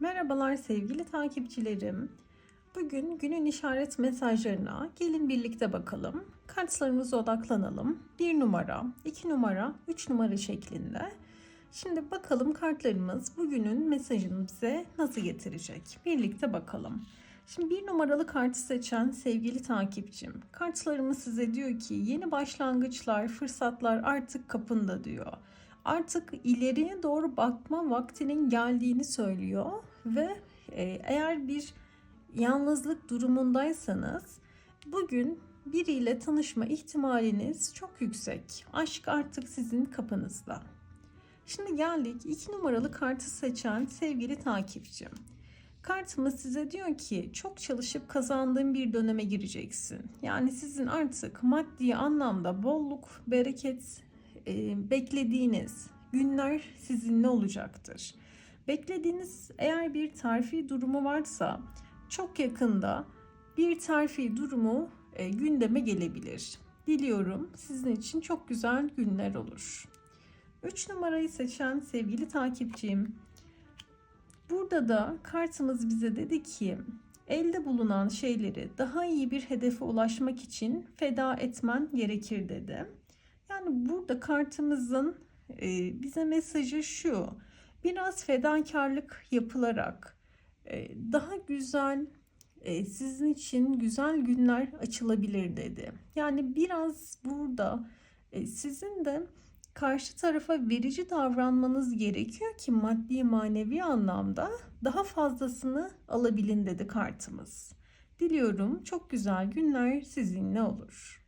Merhabalar sevgili takipçilerim. Bugün günün işaret mesajlarına gelin birlikte bakalım. Kartlarımıza odaklanalım. 1 numara, 2 numara, 3 numara şeklinde. Şimdi bakalım kartlarımız bugünün mesajını bize nasıl getirecek? Birlikte bakalım. Şimdi bir numaralı kartı seçen sevgili takipçim, kartlarımız size diyor ki yeni başlangıçlar, fırsatlar artık kapında diyor. Artık ileriye doğru bakma vaktinin geldiğini söylüyor ve e, eğer bir yalnızlık durumundaysanız bugün biriyle tanışma ihtimaliniz çok yüksek. Aşk artık sizin kapınızda. Şimdi geldik iki numaralı kartı seçen sevgili takipçim. Kartımız size diyor ki çok çalışıp kazandığın bir döneme gireceksin. Yani sizin artık maddi anlamda bolluk, bereket beklediğiniz günler sizinle olacaktır. Beklediğiniz eğer bir terfi durumu varsa çok yakında bir terfi durumu e, gündeme gelebilir. Diliyorum sizin için çok güzel günler olur. 3 numarayı seçen sevgili takipçim. Burada da kartımız bize dedi ki elde bulunan şeyleri daha iyi bir hedefe ulaşmak için feda etmen gerekir dedi. Yani burada kartımızın e, bize mesajı şu. Biraz fedakarlık yapılarak e, daha güzel e, sizin için güzel günler açılabilir dedi. Yani biraz burada sizin de karşı tarafa verici davranmanız gerekiyor ki maddi manevi anlamda daha fazlasını alabilin dedi kartımız. Diliyorum çok güzel günler sizinle olur.